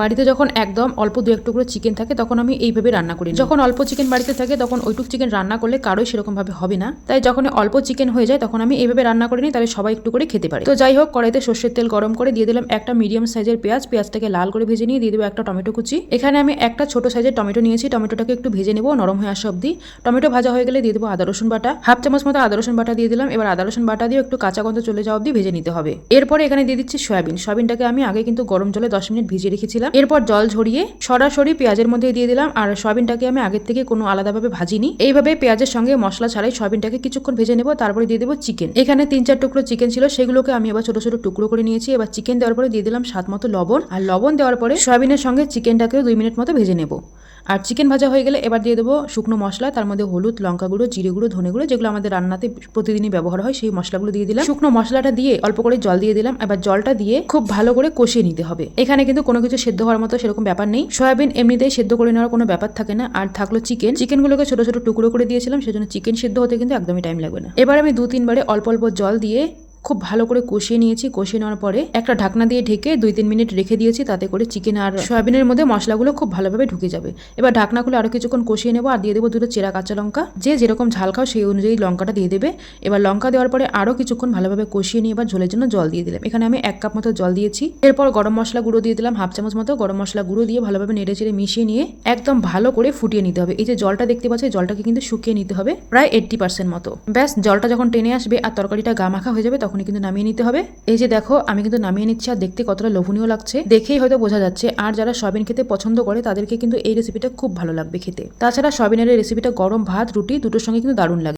বাড়িতে যখন একদম অল্প দু এক টুকরো চিকেন থাকে, তখন আমি এইভাবে রান্না করি। যখন অল্প চিকেন বাড়িতে থাকে, তখন ওইটুক চিকেন রান্না করলে কারোই সেরকম ভাবে হবে না। তাই যখন অল্প চিকেন হয়ে যায়, তখন আমি এইভাবে রান্না করে নিই, তাহলে সবাই একটু করে খেতে পারে। তো যাই হোক, কড়াইতে সর্ষের তেল গরম করে দিয়ে দিলাম একটা মিডিয়াম সাইজের পেঁয়াজ। পেঁয়াজটাকে লাল করে ভেজে নিয়ে দিয়ে দেবো একটা টমেটো কুচি। এখানে আমি একটা ছোট সাইজের টমেটো নিয়েছি। টমেটোটাকে একটু ভেজে নেব নরম হয়ে আসা অব্দি টমেটো ভাজা হয়ে গেলে দিয়ে দেবো আদা, রসুন বাটা। হাফ চামচ মতো আদা, রসুন বাটা দিয়ে দিলাম। এবার আদা, রসুন বাটা দিয়ে একটু কাঁচা গন্ধ চলে যাওয়া অব্দি ভেজে নিতে হবে। এরপরে এখানে দিয়ে দিচ্ছি সয়াবিন। সয়াবিনটাকে আমি আগে কিন্তু গরম জলে দশ মিনিট ভিজিয়ে রেখেছিলাম। এরপর জল ঝরিয়ে সরাসরি পেঁয়াজের মধ্যে দিয়ে দিলাম। আর সয়াবিনটাকে আমি আগের থেকে কোনো আলাদাভাবে ভাজিনি। এইভাবে পেঁয়াজের সঙ্গে মশলা ছাড়াই সয়াবিনটাকে কিছুক্ষণ ভেজে নেব, তারপরে দিয়ে দেবো চিকেন। এখানে তিন চার টুকরো চিকেন ছিল, সেগুলোকে আমি এবার ছোট ছোট টুকরো করে নিয়েছি। এবার চিকেন দেওয়ার পরে দিয়ে দিলাম স্বাদ মতো লবণ। আর লবণ দেওয়ার পরে সয়াবিনের সঙ্গে চিকেনটাকেও দুই মিনিট মতো ভেজে নেব। আর চিকেন ভাজা হয়ে গেলে এবার দিয়ে দেবো শুকনো মশলা, তার মধ্যে হলুদ, লঙ্কা গুঁড়ো, জিরে গুঁড়ো, ধনে গুঁড়ো, যেগুলো আমাদের রান্নাতে প্রতিদিনই ব্যবহার হয়, সেই মশলাগুলো দিয়ে দিলাম। শুকনো মশলাটা দিয়ে অল্প করে জল দিয়ে দিলাম। এবার জলটা দিয়ে খুব ভালো করে কষিয়ে নিতে হবে। এখানে কিন্তু কোনো কিছু সেদ্ধ হওয়ার মতো সেরকম ব্যাপার নেই। সয়াবিন এমনিতেই সেদ্ধ করে নেওয়ার কোনো ব্যাপার থাকে না। আর থাকল চিকেন। চিকেনগুলোকে ছোট ছোট টুকরো করে দিয়েছিলাম, সেজন্য চিকেন সেদ্ধ হতে কিন্তু একদমই টাইম লাগবে না। এবার আমি দু তিনবারে অল্প অল্প জল দিয়ে খুব ভালো করে কষিয়ে নিয়েছি। কষিয়ে নেওয়ার পরে একটা ঢাকনা দিয়ে ঢেকে দুই তিন মিনিট রেখে দিয়েছি তাতে করে চিকেন আর সয়াবিনের মধ্যে মশলাগুলো খুব ভালোভাবে ঢুকে যাবে। এবার ঢাকনা খুলে আরও কিছুক্ষণ কষিয়ে নেব আর দিয়ে দেবো দুটো চেরা কাঁচা লঙ্কা। যে যেরকম ঝাল খাও সেই অনুযায়ী লঙ্কাটা দিয়ে দেবে। এবার লঙ্কা দেওয়ার পরে আরও কিছুক্ষণ ভালোভাবে কষিয়ে নিয়ে এবার ঝোলের জন্য জল দিয়ে দিলাম। এখানে আমি এক কাপ মতো জল দিয়েছি। এরপর গরম মশলা গুঁড়ো দিয়ে দিলাম, হাফ চামচ মতো গরম মশলা গুঁড়ো দিয়ে ভালোভাবে নেড়ে চেড়ে মিশিয়ে নিয়ে একদম ভালো করে ফুটিয়ে নিতে হবে। এই যে জলটা দেখতে পাচ্ছি জলটাকে কিন্তু শুকিয়ে নিতে হবে প্রায় এইট্টি পার্সেন্ট মতো। ব্যাস, জলটা যখন টেনে আসবে আর তরকারিটা গা মাখা হয়ে যাবে তখনই কিন্তু নামিয়ে নিতে হবে। এই যে দেখো, আমি কিন্তু নামিয়ে নিচ্ছি আর দেখতে কতটা লোভনীয় লাগছে। দেখেই হয়তো বোঝা যাচ্ছে, আর যারা সয়াবিন খেতে পছন্দ করে, তাদেরকে কিন্তু এই রেসিপিটা খুব ভালো লাগবে খেতে। তাছাড়া সয়াবিনের রেসিপিটা গরম ভাত, রুটি, দুটোর সঙ্গে কিন্তু দারুণ লাগে।